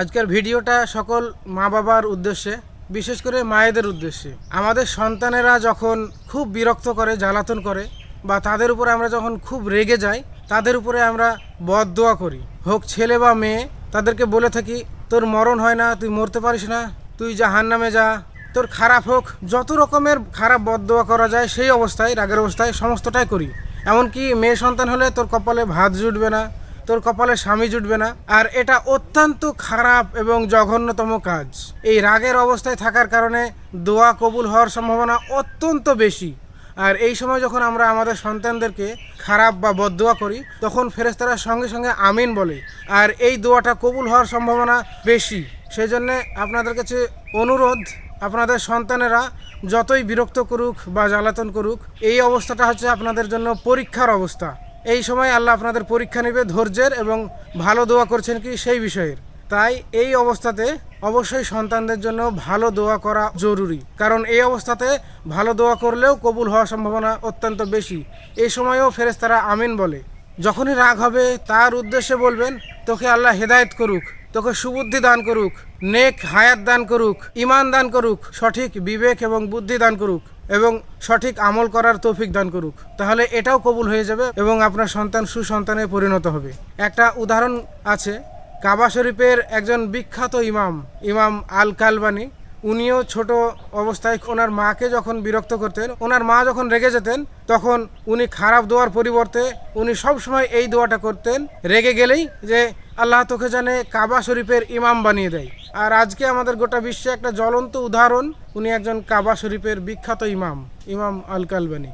আজকের ভিডিওটা সকল মা বাবার উদ্দেশ্যে, বিশেষ করে মায়েদের উদ্দেশ্যে। আমাদের সন্তানেরা যখন খুব বিরক্ত করে, জ্বালাতন করে, বা তাদের উপরে আমরা যখন খুব রেগে যাই, তাদের উপরে আমরা বদ দোয়া করি। হোক ছেলে বা মেয়ে, তাদেরকে বলে থাকি, তোর মরণ হয় না, তুই মরতে পারিস না, তুই জাহান নামে যা। তোর খারাপ হোক, যত রকমের খারাপ বদদোয়া করা যায়, সেই অবস্থায়, রাগের অবস্থায় সমস্তটাই করি। এমনকি মেয়ে সন্তান হলে তোর কপালে ভাত জুটবে না তোর কপালে স্বামী জুটবে না। আর এটা অত্যন্ত খারাপ এবং জঘন্যতম কাজ। এই রাগের অবস্থায় থাকার কারণে দোয়া কবুল হওয়ার সম্ভাবনা অত্যন্ত বেশি। আর এই সময় যখন আমরা আমাদের সন্তানদেরকে খারাপ বা বদদোয়া করি, তখন ফেরেস্তারা সঙ্গে সঙ্গে আমিন বলে। আর এই দোয়াটা কবুল হওয়ার সম্ভাবনা বেশি। সেই জন্যে আপনাদের কাছে অনুরোধ, আপনাদের সন্তানেরা যতই বিরক্ত করুক বা জ্বালাতন করুক, এই অবস্থাটা হচ্ছে আপনাদের জন্য পরীক্ষার অবস্থা। এই সময় আল্লাহ আপনাদের পরীক্ষা নেবে, ধৈর্যের এবং ভালো দোয়া করছেন কি সেই বিষয়ের। তাই এই অবস্থাতে অবশ্যই সন্তানদের জন্য ভালো দোয়া করা জরুরি। কারণ এই অবস্থাতে ভালো দোয়া করলেও কবুল হওয়ার সম্ভাবনা অত্যন্ত বেশি। এই সময়েও ফেরেস্তারা আমিন বলে। যখনই রাগ হবে, তার উদ্দেশ্যে বলবেন, তোকে আল্লাহ হেদায়ত করুক। তোকে সুবুদ্ধি দান করুক, নেক হায়াত দান করুক ইমান দান করুক, সঠিক বিবেক এবং বুদ্ধি দান করুক, এবং সঠিক আমল করার তৌফিক দান করুক। তাহলে এটাও কবুল হয়ে যাবে এবং আপনার সন্তান সুসন্তানে পরিণত হবে। একটা উদাহরণ আছে, কাবা শরীফের একজন বিখ্যাত ইমাম ইমাম আল কালবানি উনিও ছোট অবস্থায় ওনার মাকে যখন বিরক্ত করতেন, ওনার মা যখন রেগে যেতেন, তখন উনি খারাপ দোয়ার পরিবর্তে উনি সব সময় এই দোয়াটা করতেন, রেগে গেলেই যে আল্লাহ তোকে জানে কাবা শরীফের ইমাম বানিয়ে দেয়। আর আজকে আমাদের গোটা বিশ্বে একটা জ্বলন্ত উদাহরণ, উনি একজন কাবা শরীফের বিখ্যাত ইমাম ইমাম আল কালবানি